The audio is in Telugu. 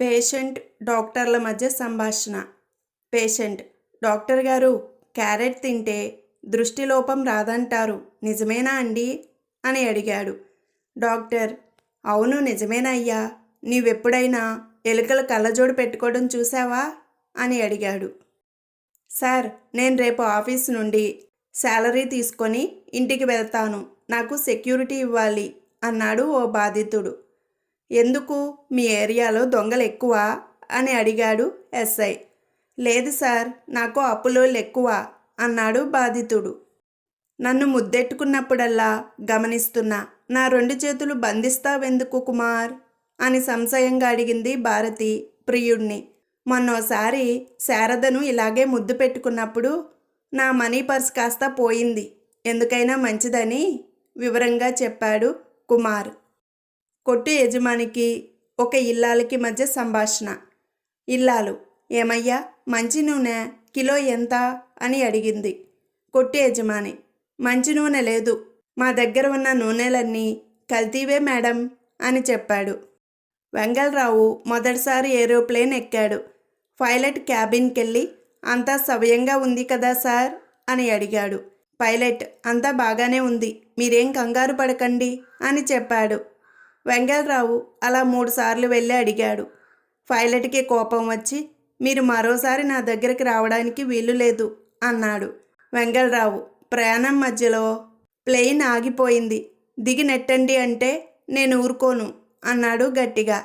పేషెంట్ డాక్టర్ల మధ్య సంభాషణ. పేషెంట్ డాక్టర్ గారు క్యారెట్ తింటే దృష్టిలోపం రాదంటారు. నిజమేనా అండి? అని అడిగాడు. డాక్టర్ అవును నిజమేనయ్యా నీవెప్పుడైనా ఎలుకల కళ్ళజోడు పెట్టుకోవడం చూసావా అని అడిగాడు. సార్ నేను రేపు ఆఫీస్ నుండి శాలరీ తీసుకొని ఇంటికి వెళ్తాను. నాకు సెక్యూరిటీ ఇవ్వాలి అన్నాడు ఓ బాధితుడు. ఎందుకు మీ ఏరియాలో దొంగలు ఎక్కువ? అని అడిగాడు ఎస్ఐ. లేదు సార్ నాకు అప్పులో ఎక్కువ అన్నాడు బాధితుడు. నన్ను ముద్దెట్టుకున్నప్పుడల్లా గమనిస్తున్నా. నా రెండు చేతులు బంధిస్తావెందుకు కుమార్? అని సంశయంగా అడిగింది భారతి ప్రియుణ్ణి. మొన్నోసారి శారదను ఇలాగే ముద్దు పెట్టుకున్నప్పుడు నా మనీ పర్స్ కాస్త పోయింది. ఎందుకైనా మంచిదని వివరంగా చెప్పాడు కుమార్. కొట్టు యజమానికి ఒక ఇల్లాలకి మధ్య సంభాషణ. ఇల్లాలు ఏమయ్యా మంచి నూనె కిలో ఎంత? అని అడిగింది. కొట్టు యజమాని మంచి నూనె లేదు మా దగ్గర ఉన్న నూనెలన్నీ కల్తీవే మేడం అని చెప్పాడు. వెంగళరావు మొదటిసారి ఏరోప్లేన్ ఎక్కాడు. పైలట్ క్యాబిన్కి వెళ్ళి అంతా సవ్యంగా ఉంది కదా సార్? అని అడిగాడు. పైలట్ అంతా బాగానే ఉంది మీరేం కంగారు పడకండి అని చెప్పాడు. వెంగళరావు అలా మూడుసార్లు వెళ్ళి అడిగాడు. పైలట్కి కోపం వచ్చి మీరు మరోసారి నా దగ్గరికి రావడానికి వీలు లేదు అన్నాడు. వెంగళరావు ప్రయాణం మధ్యలో ప్లెయిన్ ఆగిపోయింది. దిగి నెట్టండి అంటే నేను ఊరుకోను అన్నాడు గట్టిగా.